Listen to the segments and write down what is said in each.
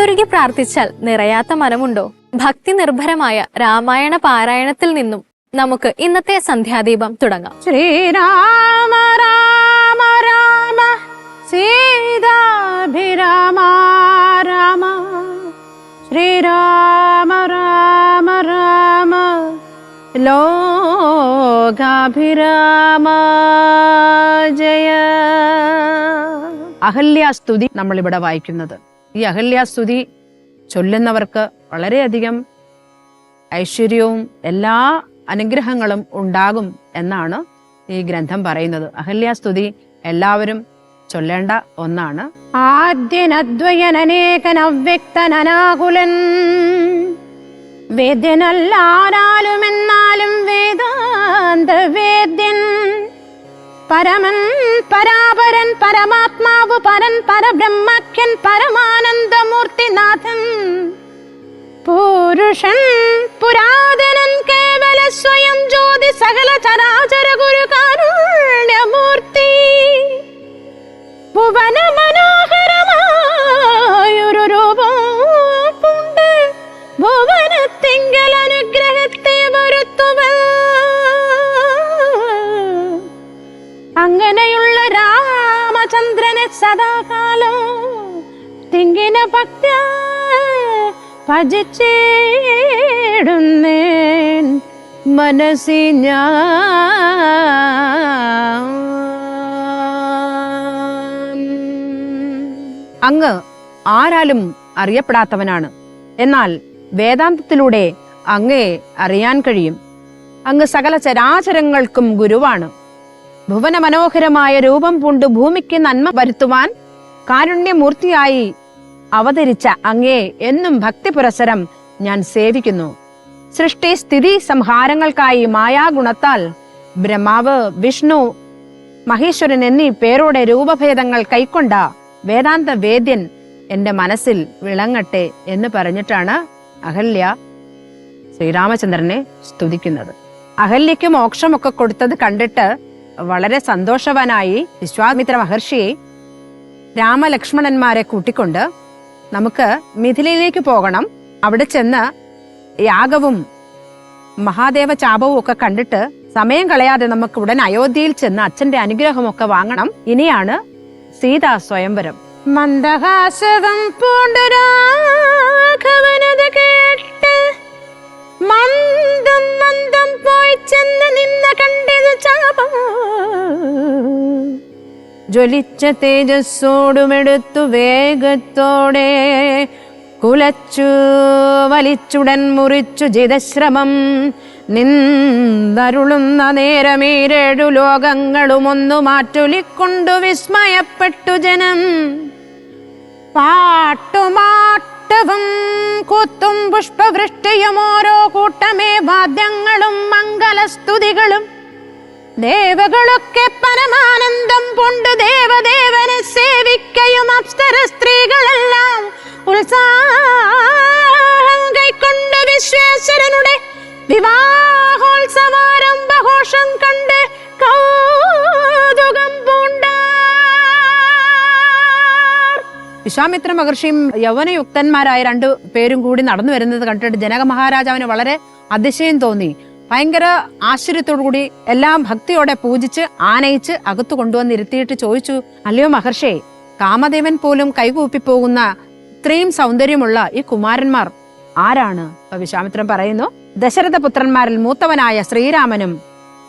ഉള്ളൊരുക്കി പ്രാർത്ഥിച്ചാൽ നിറയാത്ത മനമുണ്ടോ? ഭക്തി നിർഭരമായ രാമായണ പാരായണത്തിൽ നിന്നും നമുക്ക് ഇന്നത്തെ സന്ധ്യാദീപം തുടങ്ങാം. ശ്രീരാമ രാമ രാമ സീതാഭിരാമ രാമ. ശ്രീരാമ രാമ രാമ ലോകാഭിരാമ. ജയ. അഹല്യാസ്തുതി നമ്മളിവിടെ വായിക്കുന്നത്. ഈ അഹല്യാസ്തുതി ചൊല്ലുന്നവർക്ക് വളരെയധികം ഐശ്വര്യവും എല്ലാ അനുഗ്രഹങ്ങളും ഉണ്ടാകും എന്നാണ് ഈ ഗ്രന്ഥം പറയുന്നത്. അഹല്യാസ്തുതി എല്ലാവരും ചൊല്ലേണ്ട ഒന്നാണ്. ആദ്യനദ്വയനേകനവ്യക്തനാകുലൻ വേദ്യനല്ലാരാലും എന്നാലും വേദാന്ത വേദ്യൻ പരമൻ പരാപരൻ പരമാത്മാവ് പരൻ പരബ്രഹ്മഖ്യൻ പരമാനന്ദമൂർത്തിനാഥൻ. പുരുഷൻ പുരാതനൻ കേവല സ്വയം ജ്യോതി സകല ചരാചര ഗുരു കാരുണ്യമൂർത്തി ഭുവന മനോഹരമായൊരു ഭജിച്ചേടുന്നേൻ മനസ്സി അങ്ങ് ആരാലും അറിയപ്പെടാത്തവനാണ്. എന്നാൽ വേദാന്തത്തിലൂടെ അങ്ങയെ അറിയാൻ കഴിയും. അങ്ങ് സകല ചരാചരങ്ങൾക്കും ഗുരുവാണ്. ഭുവന മനോഹരമായ രൂപം പൂണ്ട് ഭൂമിക്ക് നന്മ വരുത്തുവാൻ കാരുണ്യമൂർത്തിയായി അവതരിച്ച അങ്ങേ എന്നും ഭക്തി പുരസരം ഞാൻ സേവിക്കുന്നു. സൃഷ്ടി സ്ഥിതി സംഹാരങ്ങൾക്കായി മായാഗുണത്താൽ ബ്രഹ്മാവ് വിഷ്ണു മഹേശ്വരൻ എന്നീ പേരോടെ രൂപഭേദങ്ങൾ കൈക്കൊണ്ട വേദാന്ത വേദ്യൻ എന്റെ മനസ്സിൽ വിളങ്ങട്ടെ എന്ന് പറഞ്ഞിട്ടാണ് അഹല്യ ശ്രീരാമചന്ദ്രനെ സ്തുതിക്കുന്നത്. അഹല്യയ്ക്ക് മോക്ഷമൊക്കെ കൊടുത്തത് കണ്ടിട്ട് വളരെ സന്തോഷവാനായി വിശ്വാമിത്ര മഹർഷിയെ രാമലക്ഷ്മണന്മാരെ കൂട്ടിക്കൊണ്ട് നമുക്ക് മിഥിലയിലേക്ക് പോകണം. അവിടെ ചെന്ന് യാഗവും മഹാദേവ ചാപവും ഒക്കെ കണ്ടിട്ട് സമയം കളയാതെ നമുക്ക് ഉടൻ അയോധ്യയിൽ ചെന്ന് അച്ഛന്റെ അനുഗ്രഹമൊക്കെ വാങ്ങണം. ഇനിയാണ് സീതാ സ്വയംവരം. മന്ദഹാസകം പൂണ്ടുരാഘവനത് കേട്ട് മന്ദം മന്ദം പോയി ചെന്ന് നിന്ന കണ്ടത് ജ്വലിച്ച തേജസ്സോടുമെടുത്തു വേഗത്തോടെ കുലച്ചു വലിച്ചുടൻ മുറിച്ചു ജിതശ്രമം. നിന്നരുളുന്ന നേരമീരേഴു ലോകങ്ങളും ഒന്നു മാറ്റൊലിക്കൊണ്ടു വിസ്മയപ്പെട്ടു ജനം. പാട്ടുമാട്ടവും കൂത്തും പുഷ്പവൃഷ്ടിയും ഓരോ കൂട്ടമേ വാദ്യങ്ങളും മംഗലസ്തുതികളും ദേവകളൊക്കെ പരമാനന്ദം കൊണ്ട് ദേവദേവനെ സേവിക്കയും അപ്സര സ്ത്രീകളെല്ലാം ഉത്സാഹം കൈക്കൊണ്ട് വിശ്വേശ്വരനുടെ വിവാഹോത്സവാരംഭഘോഷം കണ്ട് കൗതുകം പൂണ്ട വിശ്വാമിത്ര മഹർഷിയും യൗവനയുക്തന്മാരായ രണ്ടു പേരും കൂടി നടന്നു വരുന്നത് കണ്ടിട്ട് ജനക മഹാരാജാവിന് വളരെ അതിശയം തോന്നി. ഭയങ്കര ആശ്ചര്യത്തോടു കൂടി എല്ലാം ഭക്തിയോടെ പൂജിച്ച് ആനയിച്ച് അകത്തു കൊണ്ടുവന്ന് ഇരുത്തിയിട്ട് ചോദിച്ചു അല്ലയോ മഹർഷേ കാമദേവൻ പോലും കൈകൂപ്പി പോകുന്ന ഇത്രയും സൗന്ദര്യമുള്ള ഈ കുമാരന്മാർ ആരാണ്? വിശ്വാമിത്രം പറയുന്നു ദശരഥ പുത്രന്മാരിൽ മൂത്തവനായ ശ്രീരാമനും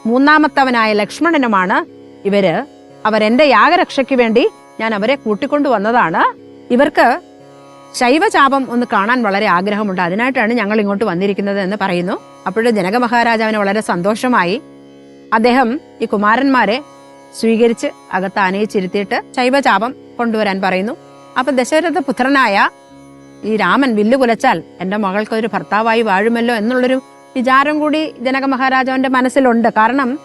മൂന്നാമത്തവനായ ലക്ഷ്മണനുമാണ്. ഇവർ അവരെന്റെ യാഗരക്ഷയ്ക്ക് വേണ്ടി ഞാൻ അവരെ കൂട്ടിക്കൊണ്ടു വന്നതാണ് ഇവർക്ക് ശൈവചാപം ഒന്ന് കാണാൻ വളരെ ആഗ്രഹമുണ്ട്. അതിനായിട്ടാണ് ഞങ്ങൾ ഇങ്ങോട്ട് വന്നിരിക്കുന്നത് എന്ന് പറയുന്നു. അപ്പോഴും ജനക മഹാരാജാവിന് വളരെ സന്തോഷമായി അദ്ദേഹം ഈ കുമാരന്മാരെ സ്വീകരിച്ച് അകത്ത് ആനയിച്ചിരുത്തിയിട്ട് ശൈവചാപം കൊണ്ടുവരാൻ പറയുന്നു. അപ്പൊ ദശരഥ പുത്രനായ ഈ രാമൻ വില്ലു കുലച്ചാൽ എന്റെ മകൾക്ക് ഒരു ഭർത്താവായി വാഴുമല്ലോ എന്നുള്ളൊരു വിചാരം കൂടി ജനക മഹാരാജാവിന്റെ മനസ്സിലുണ്ട്. കാരണം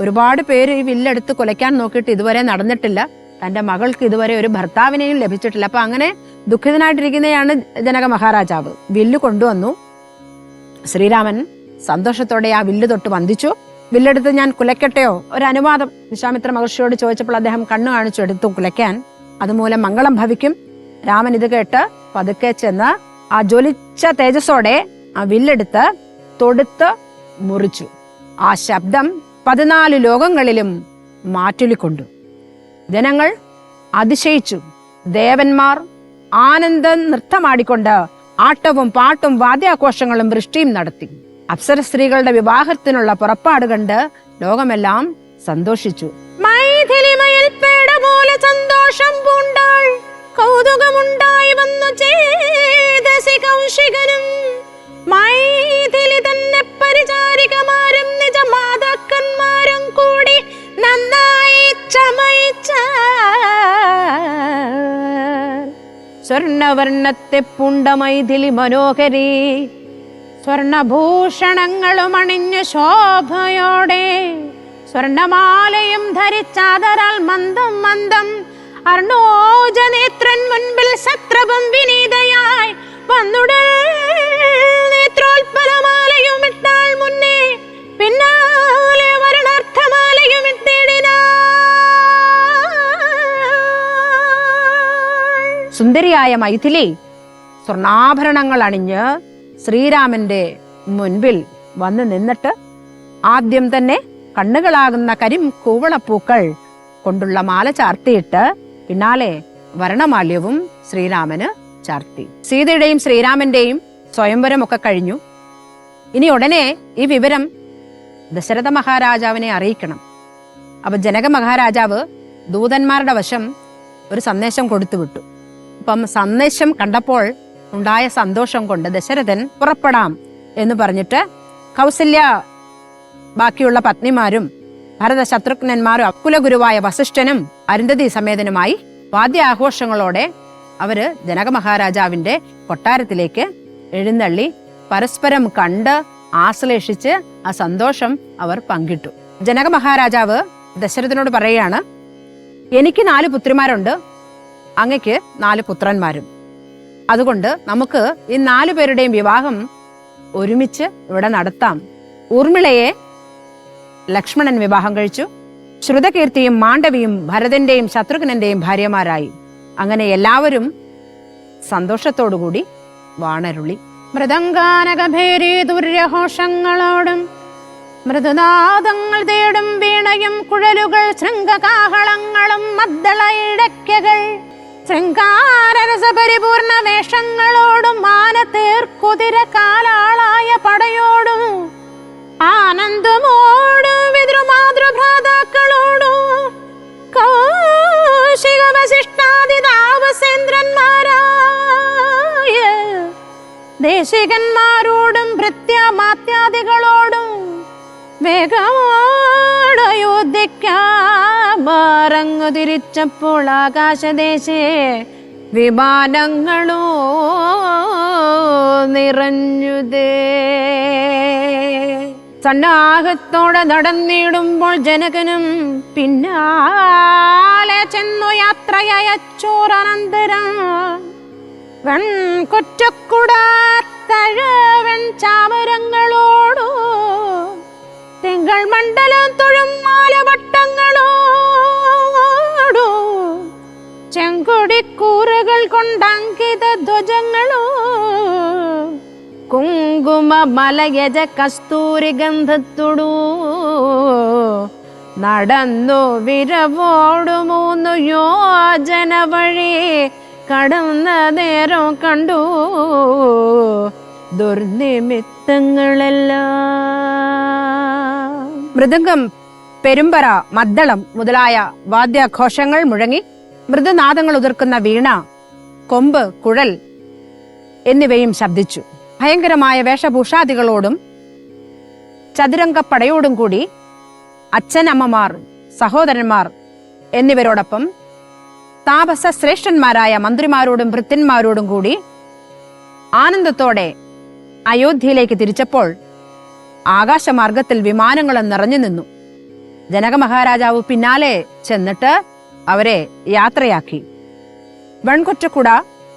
ഒരുപാട് പേര് ഈ വില്ലെടുത്ത് കുലയ്ക്കാൻ നോക്കിയിട്ട് ഇതുവരെ നടന്നിട്ടില്ല. തന്റെ മകൾക്ക് ഇതുവരെ ഒരു ഭർത്താവിനെയും ലഭിച്ചിട്ടില്ല. അപ്പൊ അങ്ങനെ ദുഃഖിതനായിട്ടിരിക്കുന്നതാണ് ജനക മഹാരാജാവ്. വില്ല് കൊണ്ടുവന്നു. ശ്രീരാമൻ സന്തോഷത്തോടെ ആ വില്ല് തൊട്ട് വന്ദിച്ചു. വില്ലെടുത്ത് ഞാൻ കുലയ്ക്കട്ടെയോ? ഒരു അനുവാദം വിശ്വാമിത്ര മഹർഷിയോട് ചോദിച്ചപ്പോൾ അദ്ദേഹം കണ്ണു കാണിച്ചു എടുത്തു കുലയ്ക്കാൻ. അതുമൂലം മംഗളം ഭവിക്കും. രാമൻ ഇത് കേട്ട് പതുക്കെ ചെന്ന് ആ ജ്വലിച്ച തേജസ്സോടെ ആ വില്ലെടുത്ത് തൊടുത്ത് മുറിച്ചു. ആ ശബ്ദം പതിനാല് ലോകങ്ങളിലും മാറ്റൊലിക്കൊണ്ടു. ജനങ്ങൾ അതിശയിച്ചു. ദേവന്മാർ ആനന്ദ നൃത്തമാടിക്കൊണ്ട് ആട്ടവും പാട്ടും വാദ്യാഘോഷങ്ങളും വൃഷ്ടിയും നടത്തി. അപ്സര സ്ത്രീകളുടെ വിവാഹത്തിനുള്ള പുറപ്പാട് കണ്ട് ലോകമെല്ലാം സന്തോഷിച്ചു. സ്വർണവർണത്തെ പുണ്ട മൈഥിലി മനോഹരി. സ്വർണഭൂഷണങ്ങളും അണിഞ്ഞു ശോഭയോടെ സ്വർണമാലയും ധരിച്ചാതരാൽ മന്ദം മന്ദം അർണോജനേത്രൻ മുൻപിൽ സത്രപം വിനീതയായി വന്നുടൽ നേത്രോൽപലമാലയും സുന്ദരിയായ മൈഥിലി സ്വർണാഭരണങ്ങൾ അണിഞ്ഞ് ശ്രീരാമന്റെ മുൻപിൽ വന്നു നിന്നിട്ട് ആദ്യം തന്നെ കണ്ണുകളാകുന്ന കരിം കൂവളപ്പൂക്കൾ കൊണ്ടുള്ള മാല ചാർത്തിയിട്ട് പിന്നാലെ വരണമാല്യവും ശ്രീരാമന് ചാർത്തി. സീതയുടെയും ശ്രീരാമന്റെയും സ്വയംവരമൊക്കെ കഴിഞ്ഞു. ഇനി ഉടനെ ഈ വിവരം ദശരഥ മഹാരാജാവിനെ അറിയിക്കണം. അപ്പൊ ജനക മഹാരാജാവ് ദൂതന്മാരുടെ വശം ഒരു സന്ദേശം കൊടുത്തു വിട്ടു അപ്പം സന്ദേശം കണ്ടപ്പോൾ ഉണ്ടായ സന്തോഷം കൊണ്ട് ദശരഥൻ പുറപ്പെടാം എന്ന് പറഞ്ഞിട്ട് കൗസല്യ ബാക്കിയുള്ള പത്നിമാരും ഭരത ശത്രുഘ്നന്മാരും അക്കുലഗുരുവായ വസിഷ്ഠനും അരുന്ധതി സമേതനുമായി വാദ്യാഘോഷങ്ങളോടെ അവർ ജനക മഹാരാജാവിന്റെ കൊട്ടാരത്തിലേക്ക് എഴുന്നള്ളി പരസ്പരം കണ്ട് ആശ്ലേഷിച്ച് ആ സന്തോഷം അവർ പങ്കിട്ടു. ജനക മഹാരാജാവ് ദശരഥനോട് പറയുകയാണ് എനിക്ക് നാല് പുത്രിമാരുണ്ട്. അങ്ങക്ക് നാല് പുത്രന്മാരും. അതുകൊണ്ട് നമുക്ക് ഈ നാലു പേരുടെയും വിവാഹം ഒരുമിച്ച് ഇവിടെ നടത്താം. ഊർമിളയെ ലക്ഷ്മണൻ വിവാഹം കഴിച്ചു. ശ്രുതകീർത്തിയും മാണ്ഡവിയും ഭരതന്റെയും ശത്രുഘ്നന്റെയും ഭാര്യമാരായി. അങ്ങനെ എല്ലാവരും സന്തോഷത്തോടുകൂടി വാണരുളി. മൃദംഗാനകഭേരി ദുര്യഘോഷങ്ങളോടും മൃദുനാദങ്ങൾ തേടും വീണയും കുഴലുകൾ ശൃംഗകാഹളങ്ങളും മദ്ദള ഇടയ്ക്കകൾ ശൃംഗാരരസ പരിപൂർണ വേഷങ്ങളോടും മാനത്തേർക്കുതിര കാലാളായ പടയോടും ആനന്ദമോടും പിതൃമാതൃഭ്രാതാക്കളോടും കൗശിക വസിഷ്ഠാദി താപസേന്ദ്രന്മാരായ ദേശികന്മാരോടും ഭൃത്യമാത്യാദികളോടും വേഗമോടയോധ്യക്കാറങ്ങു തിരിച്ചപ്പോൾ ആകാശദേശേ വിമാനങ്ങളോ നിറഞ്ഞുതേ. സന്നാഹത്തോടെ നടന്നിടുമ്പോൾ ജനകനും പിന്നാലെ ചെന്നു യാത്രയച്ചോറനന്തരം വെൺകുറ്റക്കുടാത്തഴവൻ ചാമരങ്ങളോടു തിങ്കൾ മണ്ഡലം തൊഴും മലയജ കസ്തൂരി ഗന്ധത്തുടു. നടന്നു വിരവോടു മൂന്നു യോജന വഴി കടന്ന നേരം കണ്ടു. ദുർനിമിത്തങ്ങളെല്ലാം. മൃദംഗം പെരുമ്പറ മദ്ദളം മുതലായ വാദ്യാഘോഷങ്ങൾ മുഴങ്ങി മൃദുനാദങ്ങൾ ഉതിർക്കുന്ന വീണ കൊമ്പ് കുഴൽ എന്നിവയും ശബ്ദിച്ചു. ഭയങ്കരമായ വേഷഭൂഷാദികളോടും ചതുരംഗപ്പടയോടും കൂടി അച്ഛനമ്മമാർ സഹോദരന്മാർ എന്നിവരോടൊപ്പം താപസ ശ്രേഷ്ഠന്മാരായ മന്ത്രിമാരോടും ഭൃത്യന്മാരോടും കൂടി ആനന്ദത്തോടെ അയോധ്യയിലേക്ക് തിരിച്ചപ്പോൾ ആകാശമാർഗത്തിൽ വിമാനങ്ങൾ നിറഞ്ഞു നിന്നു. ജനക മഹാരാജാവ് പിന്നാലെ ചെന്നിട്ട് അവരെ യാത്രയാക്കി. വെൺകൊറ്റക്കുട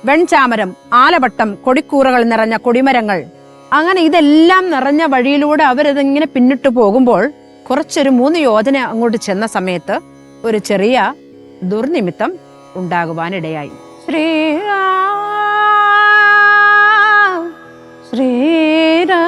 വെൺചാമരം ആലവട്ടം കൊടിക്കൂറകൾ നിറഞ്ഞ കൊടിമരങ്ങൾ. അങ്ങനെ ഇതെല്ലാം നിറഞ്ഞ വഴിയിലൂടെ അവരിതിങ്ങനെ പിന്നിട്ട് പോകുമ്പോൾ കുറച്ചൊരു മൂന്ന് യോജന അങ്ങോട്ട് ചെന്ന സമയത്ത് ഒരു ചെറിയ ദുർനിമിത്തം ഉണ്ടാകുവാനിടയായി. ശ്രീരാ ശ്രീരാ.